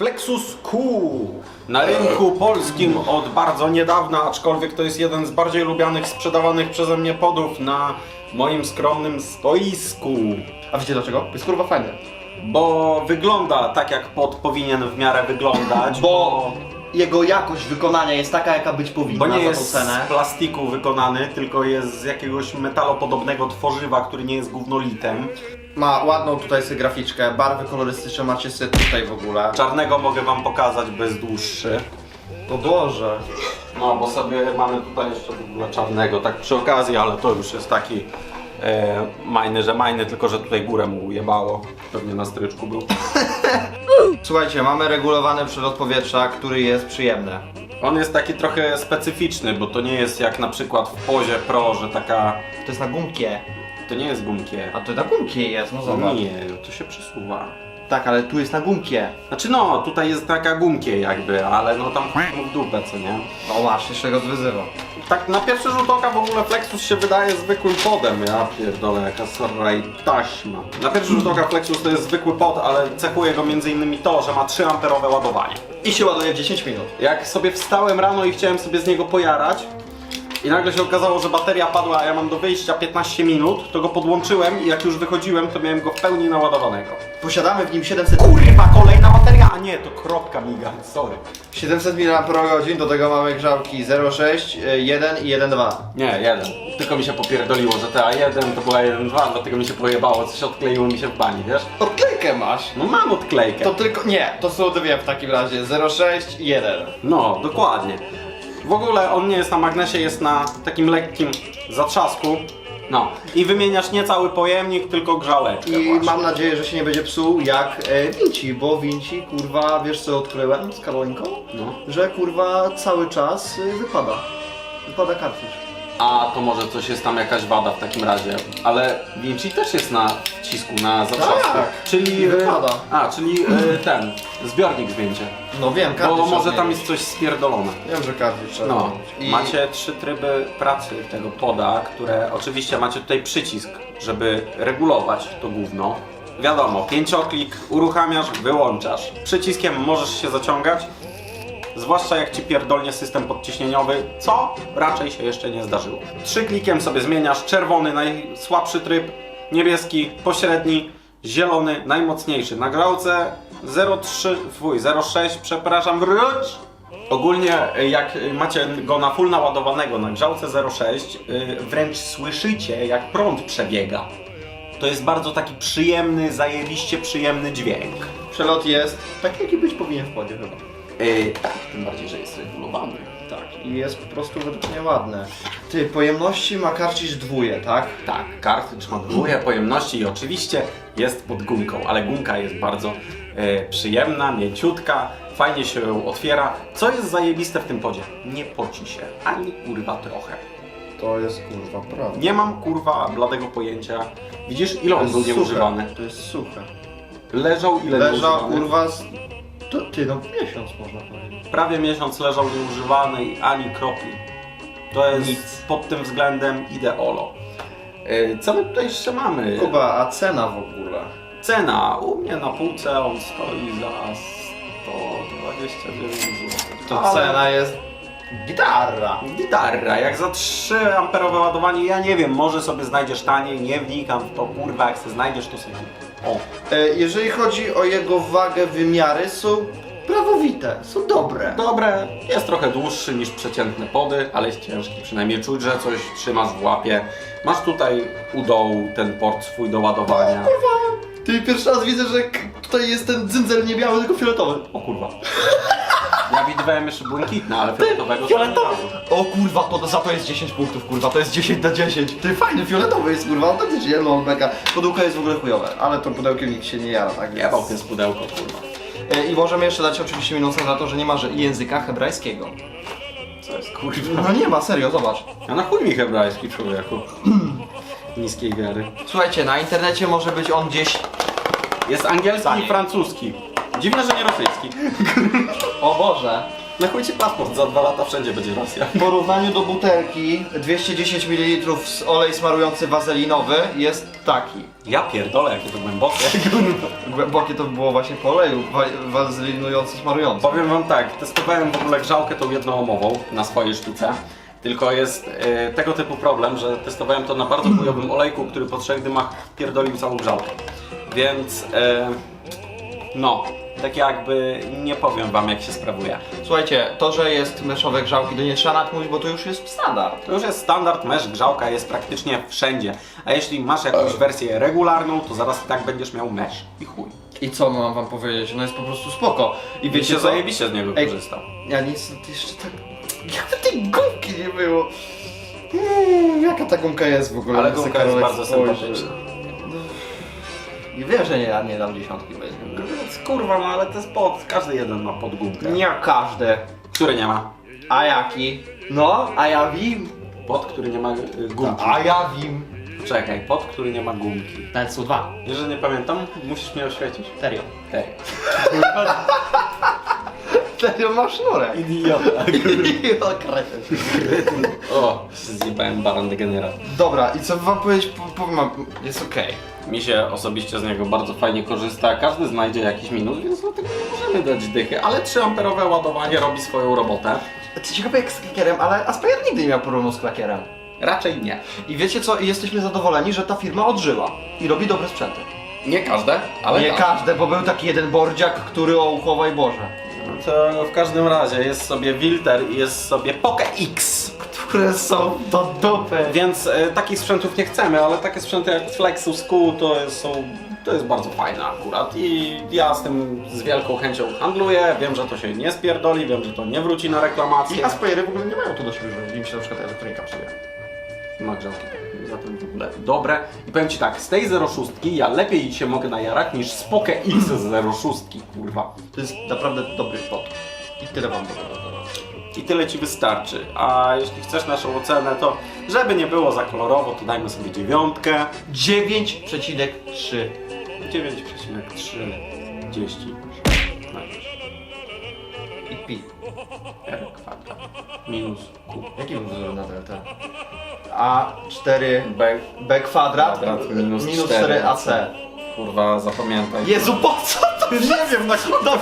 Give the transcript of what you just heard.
Flexus Q na rynku polskim od bardzo niedawna, aczkolwiek to jest jeden z bardziej lubianych sprzedawanych przeze mnie podów na moim skromnym stoisku. A wiecie dlaczego? Jest kurwa fajne. Bo wygląda tak jak pod powinien w miarę wyglądać, Bo jego jakość wykonania jest taka, jaka być powinna bo nie za jest tą cenę. z plastiku wykonany, tylko jest z jakiegoś metalopodobnego tworzywa, który nie jest gównolitem. Ma ładną tutaj sobie graficzkę, barwy kolorystyczne macie sobie tutaj w ogóle. Czarnego mogę wam pokazać bez dłuższy. To Boże. No, bo sobie mamy tutaj jeszcze w ogóle czarnego, tak przy okazji, ale to już jest taki e, majny, że majny, tylko że tutaj górę mu ujebało. Pewnie na stryczku był. Słuchajcie, mamy regulowany przelot powietrza, który jest przyjemny. On jest taki trochę specyficzny, bo to nie jest jak na przykład w Pozie Pro, że taka... To jest na gumkie. To nie jest gumkie. A to na gumkie jest, no zobacz. Nie, to się przesuwa. Tak, ale tu jest na gumkie. Znaczy no, tutaj jest taka gumkie jakby, ale no tam mu w dupę, co nie? No masz, jeszcze go zwyzywa. Tak na pierwszy rzut oka w ogóle Flexus się wydaje zwykłym podem. Ja pierdolę, jaka saraj taśma. Na pierwszy rzut oka Flexus to jest zwykły pod, ale cechuje go m.in. to, że ma 3 amperowe ładowanie. I się ładuje w 10 minut. Jak sobie wstałem rano i chciałem sobie z niego pojarać i nagle się okazało, że bateria padła, a ja mam do wyjścia 15 minut, to go podłączyłem i jak już wychodziłem, to miałem go w pełni naładowanego. Posiadamy w nim 700, Kurwa, kolejna bateria! A nie, to kropka miga, sorry. 700 mAh, do tego mamy grzałki 0,6, y, 1 i 1,2. Nie, jeden. Tylko mi się popierdoliło, że ta A1 to była 1.2, dlatego mi się pojebało, coś odkleiło mi się w bani, wiesz? Odklejkę masz. No mam odklejkę. To tylko, nie, to są dwie w takim razie, 0,6 i 1. No, dokładnie. W ogóle on nie jest na magnesie, jest na takim lekkim zatrzasku. No. I wymieniasz nie cały pojemnik, tylko grzałeczkę I właśnie. mam nadzieję, że się nie będzie psuł jak e, Vinci, bo Vinci, kurwa, wiesz co odkryłem z Karolinką? No. Że kurwa cały czas y, wypada. Wypada kartridż. A to może coś jest tam jakaś wada w takim razie. Ale Vinci też jest na wcisku, na zatrzasku. Tak. Czyli. I wypada. A, czyli e, ten. Zbiornik zmięcie. No wiem, Bo może tam zmienić. jest coś spierdolone. Wiem, że kartridż trzeba No, zmienić. I macie trzy tryby pracy tego poda, które oczywiście macie tutaj przycisk, żeby regulować to gówno. Wiadomo, pięcioklik, uruchamiasz, wyłączasz. Przyciskiem możesz się zaciągać, zwłaszcza jak ci pierdolnie system podciśnieniowy, co raczej się jeszcze nie zdarzyło. Trzy klikiem sobie zmieniasz czerwony, najsłabszy tryb, niebieski, pośredni, zielony, najmocniejszy. Na grałce 0,3, fuj, 0,6, przepraszam, wróć! Ogólnie y, jak macie go na full naładowanego na grzałce 0,6, y, wręcz słyszycie jak prąd przebiega. To jest bardzo taki przyjemny, zajebiście przyjemny dźwięk. przelot jest taki, jaki być powinien w podzie chyba. Yy, tak, tym bardziej, że jest regulowany. Tak, i jest po prostu według mnie ładne. Ty, pojemności ma kartridż dwóje, tak? Tak, kartridż ma dwóje pojemności i oczywiście jest pod gumką, ale gumka jest bardzo e, przyjemna, mięciutka, fajnie się ją otwiera. Co jest zajebiste w tym podzie? Nie poci się, ani kurwa trochę. To jest kurwa prawda. Nie mam kurwa bladego pojęcia. Widzisz ile on jest był suche. nieużywany? To jest suche. Leżał ile Leżał nieużywany? kurwa z... To, ty, no miesiąc można powiedzieć. Prawie miesiąc leżał nieużywany i ani kropli. To jest Nic. pod tym względem ideolo. E, Co my tutaj jeszcze mamy? Kuba, a cena w ogóle? Cena u mnie na półce on stoi za 129 zł. To cena jest gitara. Gitarra, jak za 3 amperowe ładowanie, ja nie wiem, może sobie znajdziesz taniej, nie wnikam w to, kurwa, jak sobie znajdziesz, to sobie kup. O, E, jeżeli chodzi o jego wagę, wymiary są prawowite, są dobre. dobre, jest trochę dłuższy niż przeciętne pody, ale jest ciężki, przynajmniej czuć, że coś trzymasz w łapie. Masz tutaj u dołu ten port swój do ładowania. Ty pierwszy raz widzę, że k- tutaj jest ten dzyndzel nie biały, tylko fioletowy. O kurwa. Ja widywałem jeszcze błękitne, ale fioletowego Fioletowy! O kurwa, to za to jest 10 punktów, kurwa, to jest 10 na 10. Ty fajny, fioletowy jest, kurwa, autentycznie, lol, mega. Pudełko jest w ogóle chujowe, ale to pudełkiem nikt się nie jara, tak więc... Jebał pies pudełko, kurwa. E, I możemy jeszcze dać oczywiście minusem za to, że nie ma że języka hebrajskiego. Co jest kurwa? No nie ma, serio, zobacz. A na chuj mi hebrajski człowieku. Niskiej wiary. Słuchajcie, na internecie może być on gdzieś... Jest angielski i francuski. Dziwne, że nie rosyjski. O Boże. Na chuj ci paszport, za dwa lata wszędzie będzie Rosja. W porównaniu do butelki 210 ml z olej smarujący wazelinowy jest taki. Ja pierdolę, jakie to głębokie. Głębokie to było właśnie po oleju wa wazelinujący smarujący. Powiem wam tak, testowałem w ogóle grzałkę tą jednoomową na swojej sztuce. Tylko jest e, tego typu problem, że testowałem to na bardzo chujowym olejku, który po trzech dymach pierdolił całą grzałkę. Więc e, no, tak jakby nie powiem wam jak się sprawuje. Słuchajcie, to, że jest meszowe grzałki, to nie trzeba nadmówić, bo to już jest standard. To już jest standard, mesh grzałka jest praktycznie wszędzie. A jeśli masz jakąś wersję regularną, to zaraz i tak będziesz miał mesh. I chuj. I co mam wam powiedzieć? No jest po prostu spoko. I I wiecie się co? zajebiście z niego Ej, korzystał. Ja nic, to jeszcze tak... Jakby tej gumki nie było. Mm, jaka ta gumka jest w ogóle? Ale gumka jest bardzo sympatyczna. I wiem, że nie, ja nie dam dziesiątki bez gumki. Kurwa, no ale to jest pod, każdy jeden ma podgumkę. Nie każde. Który nie ma? A jaki? No, a ja wiem. Pod, który nie ma y, gumki. A ja wiem. Czekaj, pod, który nie ma gumki. Nawet są dwa. Jeżeli nie pamiętam, musisz mnie oświecić. Serio. Tej. Serio masz sznurek. Idiota. Idiota, kretyn. O, zjebałem baran degenerat. Dobra, i co wam powiedzieć? Po- Powiem wam, jest okej. Mi się osobiście z niego bardzo fajnie korzysta. Każdy znajdzie jakiś minus, więc dlatego nie możemy dać dychy. Ale 3 amperowe ładowanie robi swoją robotę. Okay. Ciekawe jak z klakierem, ale Aspire nigdy nie miał problemu z klakierem. Raczej nie. I wiecie co? I jesteśmy zadowoleni, że ta firma odżyła i robi dobre sprzęty. Nie każde, ale nie tak. każde, bo był taki jeden bordziak, który o uchowaj Boże. To w każdym razie jest sobie Wilter i jest sobie Poke X. Które są do dupy. Więc e, takich sprzętów nie chcemy, ale takie sprzęty jak Flexus Q to jest, są, to jest bardzo fajne akurat i ja z tym z wielką chęcią handluję. Wiem, że to się nie spierdoli, wiem, że to nie wróci na reklamację. I Aspire'y w ogóle nie mają to do siebie, że im się na przykład elektronika psuje. Ma grzałki. Zatem ogóle dobre. I powiem Ci tak, z tej 06 ja lepiej się mogę najarać niż z Poke X z 06, kurwa. To jest naprawdę dobry pot. I tyle wam powiem. I tyle Ci wystarczy. A jeśli chcesz naszą ocenę, to żeby nie było za kolorowo, to dajmy sobie dziewiątkę. 9,3. 9,3 10 I pi. R kwadrat minus Q. Jaki był wzór na delta? A4 B, kwadrat Kwadrat minus minus 4 4 AC. kurwa, zapamiętaj. Jezu, po co to? Nie wiem, na kogo